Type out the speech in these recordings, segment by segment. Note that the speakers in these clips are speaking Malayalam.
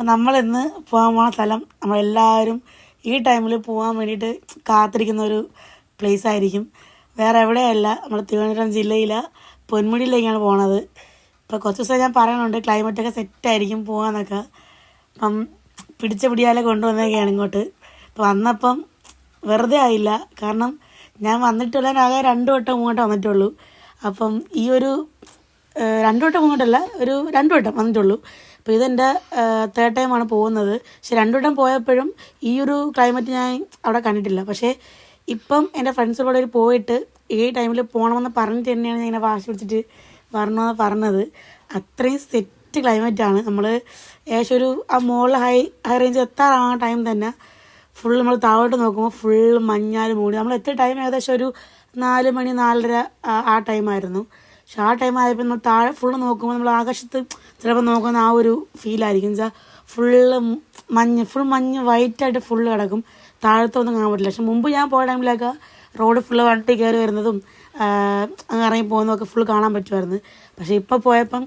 അപ്പം നമ്മളിന്ന് പോകാൻ പോണ സ്ഥലം നമ്മളെല്ലാവരും ഈ ടൈമിൽ പോകാൻ വേണ്ടിയിട്ട് കാത്തിരിക്കുന്ന ഒരു പ്ലേസ് ആയിരിക്കും. വേറെ എവിടെയല്ല നമ്മൾ തിരുവനന്തപുരം ജില്ലയിലെ പൊന്മുടിയിലേക്കാണ് പോണത്. ഇപ്പോൾ കുറച്ച് ദിവസം ഞാൻ പറയണുണ്ട് ക്ലൈമറ്റൊക്കെ സെറ്റായിരിക്കും പോകാന്നൊക്കെ അപ്പം പിടിച്ച പിടിയാലെ കൊണ്ടുവന്നേക്കാണ് ഇങ്ങോട്ട്. അപ്പോൾ വന്നപ്പം വെറുതെ ആയില്ല. കാരണം ഞാൻ വന്നിട്ടുള്ള ആകെ രണ്ട് വട്ടം വട്ടം വന്നിട്ടുള്ളൂ. അപ്പം ഈ ഒരു രണ്ട് വട്ടം അങ്ങോട്ടല്ല ഒരു രണ്ടു വട്ടം വന്നിട്ടുള്ളൂ. അപ്പോൾ ഇതെന്റെ തേർഡ് ടൈമാണ് പോകുന്നത്. പക്ഷെ രണ്ടു വട്ടം പോയപ്പോഴും ഈ ഒരു ക്ലൈമറ്റ് ഞാൻ അവിടെ കണ്ടിട്ടില്ല. പക്ഷേ ഇപ്പം എന്റെ ഫ്രണ്ട്സുകളോട് പോയിട്ട് ഈ ടൈമിൽ പോകണമെന്ന് പറഞ്ഞിട്ട് തന്നെയാണ് ഞാൻ ഇങ്ങനെ വാശി പിടിച്ചിട്ട് വരണമെന്ന് പറഞ്ഞത്. അത്രയും സെറ്റ് ക്ലൈമറ്റാണ് നമ്മൾ ഏകദേശം ഒരു ആ മുകളിൽ ഹൈ ഹൈ റേഞ്ച് എത്താറാണ് ടൈം തന്നെ ഫുൾ നമ്മൾ താഴോട്ട് നോക്കുമ്പോൾ ഫുൾ മഞ്ഞാൽ മൂടി നമ്മൾ എത്ര ടൈം ഏകദേശം ഒരു നാല് മണി നാലര ആ ടൈമായിരുന്നു പക്ഷെ ആ ടൈം ആയപ്പോൾ നമ്മൾ താഴെ ഫുള്ള് നോക്കുമ്പോൾ നമ്മൾ ആകാശത്ത് ചിലപ്പോൾ നോക്കുന്ന ആ ഒരു ഫീലായിരിക്കും വെച്ചാൽ ഫുള്ള് മഞ്ഞ് ഫുൾ മഞ്ഞ് വൈറ്റായിട്ട് ഫുള്ള് കിടക്കും. താഴത്തൊന്നും കാണാൻ പറ്റില്ല. പക്ഷെ മുമ്പ് ഞാൻ പോയ ടൈമിലൊക്കെ റോഡ് ഫുള്ള് വണ്ടി കയറി വരുന്നതും ഇറങ്ങി പോകുന്നതൊക്കെ ഫുൾ കാണാൻ പറ്റുമായിരുന്നു. പക്ഷെ ഇപ്പോൾ പോയപ്പം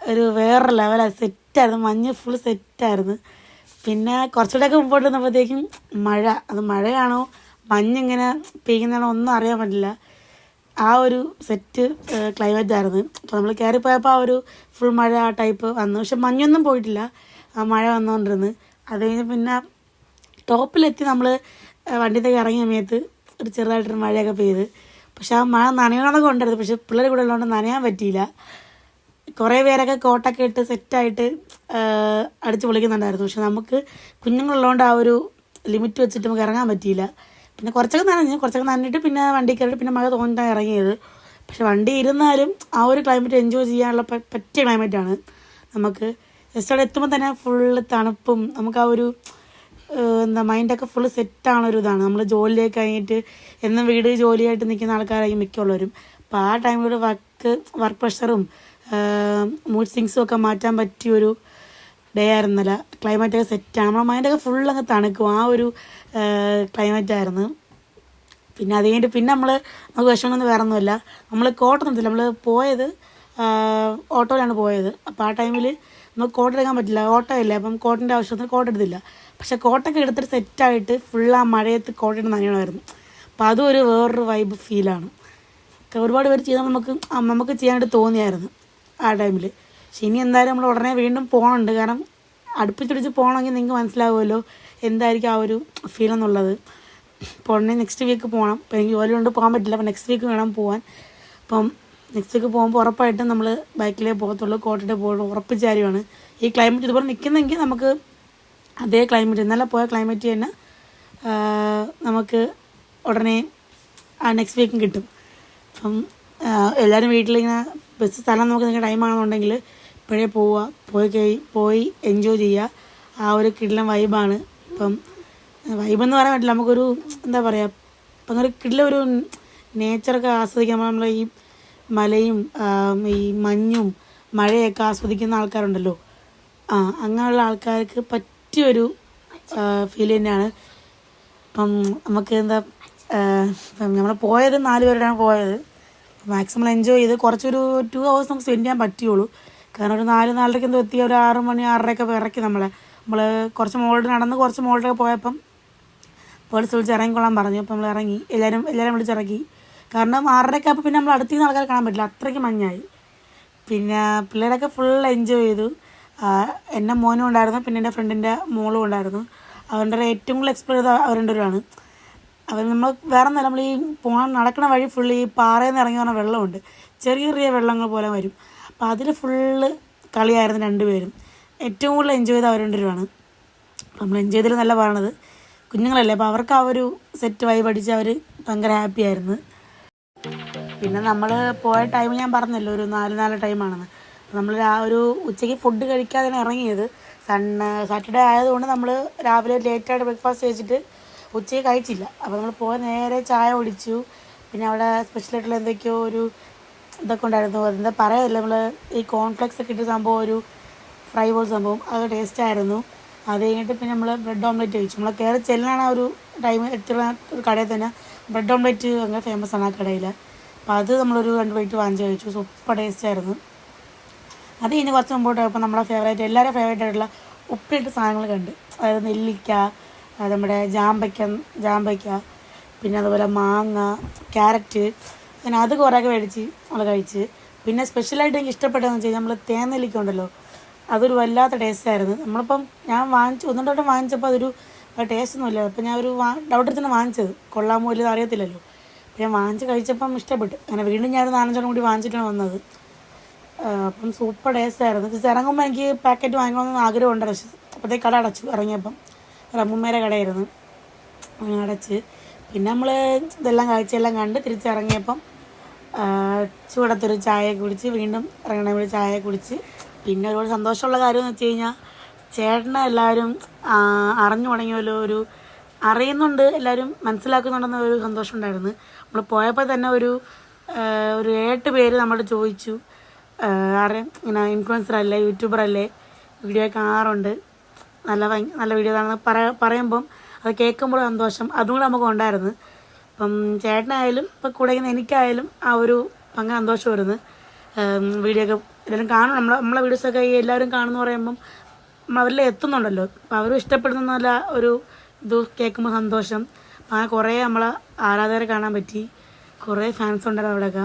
ഒരു വേറെ ലെവലാണ് സെറ്റായിരുന്നു മഞ്ഞ് ഫുൾ സെറ്റായിരുന്നു പിന്നെ കുറച്ചുകൂടെയൊക്കെ മുമ്പോട്ട് വന്നപ്പോഴത്തേക്കും മഴ. അത് മഴയാണോ? മഞ്ഞിങ്ങനെ പെയ്യുന്നതാണോ ഒന്നും അറിയാൻ പറ്റില്ല. ആ ഒരു സെറ്റ് ക്ലൈമറ്റ് ആയിരുന്നു. അപ്പോൾ നമ്മൾ കയറിപ്പോയപ്പോൾ ആ ഒരു ഫുൾ മഴ ആ ടൈപ്പ് വന്നു. പക്ഷെ മഞ്ഞൊന്നും പോയിട്ടില്ല. ആ മഴ വന്നുകൊണ്ടിരുന്നു അത് കഴിഞ്ഞ് പിന്നെ ടോപ്പിലെത്തി നമ്മൾ വണ്ടിയിലേക്ക് ഇറങ്ങിയ സമയത്ത് ഒരു ചെറുതായിട്ടൊരു മഴയൊക്കെ പെയ്ത്. പക്ഷെ ആ മഴ നനയണമെന്നൊക്കെ ഉണ്ടായിരുന്നു പക്ഷെ പിള്ളേർ കൂടെ ഉള്ളതുകൊണ്ട് നനയാൻ പറ്റിയില്ല. കുറേ പേരൊക്കെ കോട്ടൊക്കെ ഇട്ട് സെറ്റായിട്ട് അടിച്ച് പൊളിക്കുന്നുണ്ടായിരുന്നു. പക്ഷെ നമുക്ക് കുഞ്ഞുങ്ങളുള്ളതുകൊണ്ട് ആ ഒരു ലിമിറ്റ് വെച്ചിട്ട് നമുക്ക് ഇറങ്ങാൻ പറ്റിയില്ല. പിന്നെ കുറച്ചൊക്കെ നനഞ്ഞു കുറച്ചൊക്കെ നനഞ്ഞിട്ട് പിന്നെ വണ്ടി കയറിയിട്ട് പിന്നെ മഴ തോന്നിട്ടാണ് ഇറങ്ങിയത്. പക്ഷെ വണ്ടി ഇരുന്നാലും ആ ഒരു ക്ലൈമറ്റ് എൻജോയ് ചെയ്യാനുള്ള പറ്റിയ ക്ലൈമറ്റാണ് നമുക്ക്. ജസ്റ്റ് അവിടെ എത്തുമ്പോൾ തന്നെ ഫുള്ള് തണുപ്പും നമുക്ക് ആ ഒരു എന്താ മൈൻഡൊക്കെ ഫുള്ള് സെറ്റാണ് ഒരു ഇതാണ്. നമ്മൾ ജോലിയൊക്കെ കഴിഞ്ഞിട്ട് എന്നും വീട് ജോലിയായിട്ട് നിൽക്കുന്ന ആൾക്കാരായി മിക്കുള്ളവരും. അപ്പോൾ ആ ടൈമിൽ വർക്ക് വർക്ക് പ്രഷറും മൂഡ് സിങ്സും ഒക്കെ മാറ്റാൻ പറ്റിയൊരു ഡേ ആയിരുന്നല്ല. ക്ലൈമറ്റൊക്കെ സെറ്റാണ് നമ്മുടെ മൈൻഡൊക്കെ ഫുൾ അങ്ങ് തണുക്കും. ആ ഒരു ക്ലൈമറ്റ് ആയിരുന്നു. പിന്നെ അത് കഴിഞ്ഞിട്ട് പിന്നെ നമ്മൾ നമുക്ക് വിഷമമൊന്നും വേറെ ഒന്നുമില്ല നമ്മൾ കോട്ട നിർത്തില്ല നമ്മൾ പോയത് ഓട്ടോയിലാണ് പോയത്. അപ്പോൾ ആ ടൈമിൽ നമുക്ക് കോട്ട എടുക്കാൻ പറ്റില്ല. ഓട്ടോ ഇല്ല. അപ്പം കോട്ടിന്റെ ആവശ്യത്തിന് കോട്ട എടുത്തില്ല. പക്ഷേ കോട്ടൊക്കെ എടുത്തിട്ട് സെറ്റായിട്ട് ഫുൾ ആ മഴയത്ത് കോട്ട ഇട്ട് നനയണമായിരുന്നു അപ്പോൾ അതും ഒരു വേറൊരു വൈബ് ഫീലാണ് ഒരുപാട് പേര് ചെയ്താൽ നമുക്ക് നമുക്ക് ചെയ്യാനായിട്ട് തോന്നിയായിരുന്നു ആ ടൈമിൽ പക്ഷെ ഇനി എന്തായാലും നമ്മൾ ഉടനെ വീണ്ടും പോകണുണ്ട് കാരണം അടുപ്പിച്ചിടിച്ച് പോകണമെങ്കിൽ നിങ്ങൾക്ക് മനസ്സിലാവുമല്ലോ എന്തായിരിക്കും ആ ഒരു ഫീൽ എന്നുള്ളത്. അപ്പോൾ ഉടനെ നെക്സ്റ്റ് വീക്ക് പോകണം അപ്പോൾ എനിക്ക് ജോലി കൊണ്ട് പോകാൻ പറ്റില്ല. അപ്പോൾ നെക്സ്റ്റ് വീക്ക് വേണം പോകാൻ അപ്പം നെക്സ്റ്റ് വീക്ക് പോകുമ്പോൾ ഉറപ്പായിട്ടും നമ്മൾ ബൈക്കിലേ പോകത്തുള്ളൂ കോട്ടയുടെ പോകുള്ളൂ ഉറപ്പിച്ച കാര്യമാണ്. ഈ ക്ലൈമറ്റ് ഇതുപോലെ നിൽക്കുന്നെങ്കിൽ നമുക്ക് അതേ ക്ലൈമറ്റ് ഇന്നലെ പോയ ക്ലൈമറ്റ് തന്നെ നമുക്ക് ഉടനെ ആ നെക്സ്റ്റ് വീക്കും കിട്ടും. അപ്പം എല്ലാവരും വീട്ടിലിങ്ങനെ ബസ് സ്ഥലം നോക്കുന്ന ടൈമാണെന്നുണ്ടെങ്കിൽ ഇപ്പോഴേ പോവുക പോയി കഴി പോയി എൻജോയ് ചെയ്യുക ആ ഒരു കിടിലം വൈബാണ് ഇപ്പം വൈബെന്ന് പറയാൻ പറ്റില്ല. നമുക്കൊരു എന്താ പറയുക ഇപ്പം ഒരു കിടിലം ഒരു നേച്ചറൊക്കെ ആസ്വദിക്കാൻ നമ്മൾ ഈ മലയും ഈ മഞ്ഞും മഴയൊക്കെ ആസ്വദിക്കുന്ന ആൾക്കാരുണ്ടല്ലോ. ആ അങ്ങനെയുള്ള ആൾക്കാർക്ക് പറ്റിയൊരു ഫീൽ തന്നെയാണ്. ഇപ്പം നമുക്ക് എന്താ നമ്മൾ പോയത് നാല് പേരുടെയാണ് പോയത്. മാക്സിമം എൻജോയ് ചെയ്ത് കുറച്ചൊരു ടു ഹവേഴ്സ് നമുക്ക് സ്പെൻഡ് ചെയ്യാൻ പറ്റുള്ളൂ. കാരണം ഒരു നാല് നാലരയ്ക്ക് എന്തോ എത്തി ഒരു ആറ് മണി ആറരയൊക്കെ ഇറക്കി നമ്മളെ. നമ്മൾ കുറച്ച് മോളിൽ നടന്ന് കുറച്ച് മോളിലൊക്കെ പോയപ്പം പോലീസ് വിളിച്ച് ഇറങ്ങിക്കൊള്ളാൻ പറഞ്ഞു. അപ്പം നമ്മൾ ഇറങ്ങി. എല്ലാവരും എല്ലാവരും വിളിച്ചിറക്കി കാരണം ആറരയ്ക്ക് അപ്പോൾ പിന്നെ നമ്മൾ അടുത്തു നിന്ന് ആൾക്കാരെ കാണാൻ പറ്റില്ല. അത്രയ്ക്ക് മഞ്ഞായി. പിന്നെ പിള്ളേരൊക്കെ ഫുൾ എൻജോയ് ചെയ്തു. എന്റെ മോനും ഉണ്ടായിരുന്നു. പിന്നെ എന്റെ ഫ്രണ്ടിന്റെ മോളും ഉണ്ടായിരുന്നു. അവരുടെ ഏറ്റവും കൂടുതൽ എക്സ്പ്ലോർ ചെയ്ത അവരുടെ ഒരാണ് അവർ നമ്മൾ വേറെ നമ്മൾ ഈ പോകാൻ നടക്കുന്ന വഴി ഫുള്ള് ഈ പാറയിൽ നിന്ന് ഇറങ്ങി വന്ന വെള്ളമുണ്ട്. ചെറിയ ചെറിയ വെള്ളങ്ങൾ പോലെ വരും. അപ്പോൾ അതിൽ ഫുള്ള് കളിയായിരുന്നു രണ്ടുപേരും. ഏറ്റവും കൂടുതൽ എൻജോയ് ചെയ്ത് അവർ രണ്ടുപേരുമാണ്. നമ്മൾ എൻജോയ് ചെയ്തതിൽ നല്ല പറയണത് കുഞ്ഞുങ്ങളല്ലേ അപ്പോൾ അവർക്ക് ആ ഒരു സെറ്റ് വൈബ് അടിച്ച് അവർ ഭയങ്കര ഹാപ്പി ആയിരുന്നു. പിന്നെ നമ്മൾ പോയ ടൈം ഞാൻ പറഞ്ഞല്ലോ ഒരു നാല് നാല് ടൈമാണെന്ന് നമ്മൾ ആ ഒരു ഉച്ചയ്ക്ക് ഫുഡ് കഴിക്കാതെയാണ് ഇറങ്ങിയത്. സൺ സാറ്റർഡേ ആയതുകൊണ്ട് നമ്മൾ രാവിലെ ലേറ്റായിട്ട് ബ്രേക്ക്ഫാസ്റ്റ് കഴിച്ചിട്ട് ഉച്ചയ്ക്ക് കഴിച്ചില്ല. അപ്പോൾ നമ്മൾ പോയ നേരെ ചായ കുടിച്ചു. പിന്നെ അവിടെ സ്പെഷ്യലായിട്ടുള്ള എന്തൊക്കെയോ ഒരു ഇതൊക്കെ ഉണ്ടായിരുന്നു. അതെന്താ പറയാറില്ല നമ്മൾ ഈ കോൺഫ്ലെക്സ് ഒക്കെ ഇട്ട സംഭവം ഒരു ഫ്രൈ പോലെ സംഭവം അത് ടേസ്റ്റ് ആയിരുന്നു. അത് കഴിഞ്ഞിട്ട് പിന്നെ നമ്മൾ ബ്രെഡ് ഓംലെറ്റ് കഴിച്ചു. നമ്മൾ കയറി ചെല്ലാണ് ആ ഒരു ടൈം എത്തുള്ള ഒരു കടയിൽ തന്നെ ബ്രെഡ് ഓംലെറ്റ് അങ്ങനെ ഫേമസ് ആണ് ആ കടയിൽ അപ്പോൾ അത് നമ്മളൊരു രണ്ട് പ്ലേറ്റ് വാങ്ങിച്ച് കഴിച്ചു. സൂപ്പർ ടേസ്റ്റ് ആയിരുന്നു. അത് കഴിഞ്ഞ് കുറച്ച് മുമ്പോട്ട് പോയപ്പോൾ നമ്മളെ ഫേവറേറ്റ് എല്ലാവരും ഫേവറേറ്റ് ആയിട്ടുള്ള ഉപ്പിട്ട് സാധനങ്ങൾ കണ്ട്. അതായത് നെല്ലിക്ക നമ്മുടെ ജാമ്പയ്ക്ക ജാമ്പയ്ക്ക പിന്നെ അതുപോലെ മാങ്ങ ക്യാരറ്റ് അങ്ങനെ അത് കുറേയൊക്കെ മേടിച്ച് നമ്മൾ കഴിച്ച്. പിന്നെ സ്പെഷ്യലായിട്ട് എനിക്ക് ഇഷ്ടപ്പെട്ടതെന്ന് വെച്ച് കഴിഞ്ഞാൽ നമ്മൾ തേനെല്ലിക്ക ഉണ്ടല്ലോ അതൊരു വല്ലാത്ത ടേസ്റ്റായിരുന്നു നമ്മളിപ്പം ഞാൻ വാങ്ങിച്ചു ഒന്നും രണ്ടും വാങ്ങിച്ചപ്പോൾ അതൊരു ടേസ്റ്റ് ഒന്നും ഇല്ല അപ്പം ഞാൻ ഒരു ഡൗട്ട് തന്നെ വാങ്ങിച്ചത്. കൊള്ളാമോ ഇല്ലത് അറിയത്തില്ലല്ലോ. അപ്പം ഞാൻ വാങ്ങിച്ച് കഴിച്ചപ്പം ഇഷ്ടപ്പെട്ടു. അങ്ങനെ വീണ്ടും ഞാൻ നാലഞ്ചോളം കൂടി വാങ്ങിച്ചിട്ടാണ് വന്നത്. അപ്പം സൂപ്പർ ടേസ്റ്റ് ആയിരുന്നു. ഇത് ഇറങ്ങുമ്പോൾ എനിക്ക് പാക്കറ്റ് വാങ്ങണമെന്ന് ആഗ്രഹം ഉണ്ടായിരുന്നു പക്ഷേ അപ്പോഴത്തേക്ക് കട അടച്ചു ഇറങ്ങിയപ്പം. റമ്മുമ്മേരെ കടയായിരുന്നു. അങ്ങനെ അടച്ച്. പിന്നെ നമ്മൾ ഇതെല്ലാം കാഴ്ചയെല്ലാം കണ്ട് തിരിച്ചിറങ്ങിയപ്പം ചൂടത്തൊരു ചായ കുടിച്ച് വീണ്ടും ഇറങ്ങണ ഒരു ചായ കുടിച്ച്. പിന്നെ ഒരുപാട് സന്തോഷമുള്ള കാര്യം എന്ന് വെച്ച് കഴിഞ്ഞാൽ ചേട്ടനെ എല്ലാവരും അറിഞ്ഞു തുടങ്ങിയല്ലോ ഒരു അറിയുന്നുണ്ട് എല്ലാവരും മനസ്സിലാക്കുന്നുണ്ടെന്ന ഒരു സന്തോഷം ഉണ്ടായിരുന്നു. നമ്മൾ പോയപ്പോൾ തന്നെ ഒരു ഒരു ഏട്ട് പേര് നമ്മളോട് ചോദിച്ചു. അറിയാം ഇങ്ങനെ ഇൻഫ്ലുവൻസർ അല്ലേ യൂട്യൂബർ അല്ലേ വീഡിയോ കാണാറുണ്ട്. നല്ല നല്ല വീഡിയോ ആണെന്ന് പറ പറയുമ്പം അത് കേൾക്കുമ്പോൾ സന്തോഷം. അതും കൂടെ നമുക്ക് ഉണ്ടായിരുന്നു. അപ്പം ചേട്ടനായാലും ഇപ്പം കൂടെ എനിക്കായാലും ആ ഒരു ഭയങ്കര സന്തോഷം വരുന്നു വീഡിയോ ഒക്കെ എല്ലാവരും കാണും. നമ്മളെ നമ്മളെ വീഡിയോസൊക്കെ ഈ എല്ലാവരും കാണുമെന്ന് പറയുമ്പം അവരിൽ എത്തുന്നുണ്ടല്ലോ. അപ്പം അവരും ഇഷ്ടപ്പെടുന്ന നല്ല ഒരു ഇത് കേൾക്കുമ്പോൾ സന്തോഷം. അപ്പം അങ്ങനെ കുറേ നമ്മളെ ആരാധകരെ കാണാൻ പറ്റി. കുറേ ഫാൻസ് ഉണ്ടായിരുന്നു അവിടെയൊക്കെ.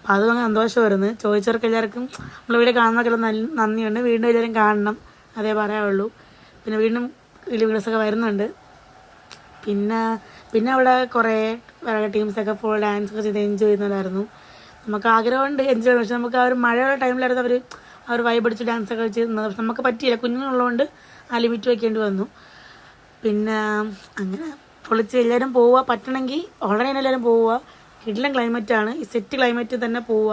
അപ്പം അത് ഭയങ്കര സന്തോഷം വരുന്നു ചോദിച്ചവർക്ക് എല്ലാവർക്കും നമ്മൾ വീഡിയോ കാണുന്നതൊക്കെ നല്ല നന്ദിയുണ്ട്. വീണ്ടും എല്ലാവരും കാണണം. അതേ പറയാവുള്ളൂ. പിന്നെ വീണ്ടും വീഡിയോസൊക്കെ വരുന്നുണ്ട്. പിന്നെ പിന്നെ അവിടെ കുറേ വേറെ ടീംസൊക്കെ ഫുൾ ഡാൻസ് ഒക്കെ ചെയ്ത് എൻജോയ് ചെയ്യുന്നതായിരുന്നു. നമുക്ക് ആഗ്രഹമുണ്ട് എൻജോയ് ചെയ്യണം. പക്ഷെ നമുക്ക് ആ ഒരു മഴയുള്ള ടൈമിലായിരുന്നു അവർ ഒരു വൈബ് അടിച്ച് ഡാൻസ് ഒക്കെ ചെയ്യുന്നത് പക്ഷെ നമുക്ക് പറ്റിയില്ല. കുഞ്ഞുങ്ങളുള്ളതുകൊണ്ട് ആ ലിമിറ്റ് വയ്ക്കേണ്ടി വന്നു. പിന്നെ അങ്ങനെ പൊളിച്ച് എല്ലാവരും പോവുക. പറ്റണമെങ്കിൽ ഉടനെ എല്ലാവരും പോവുക. കിടിലൻ ക്ലൈമറ്റാണ് ഈ സെറ്റ് ക്ലൈമറ്റിൽ തന്നെ പോവുക.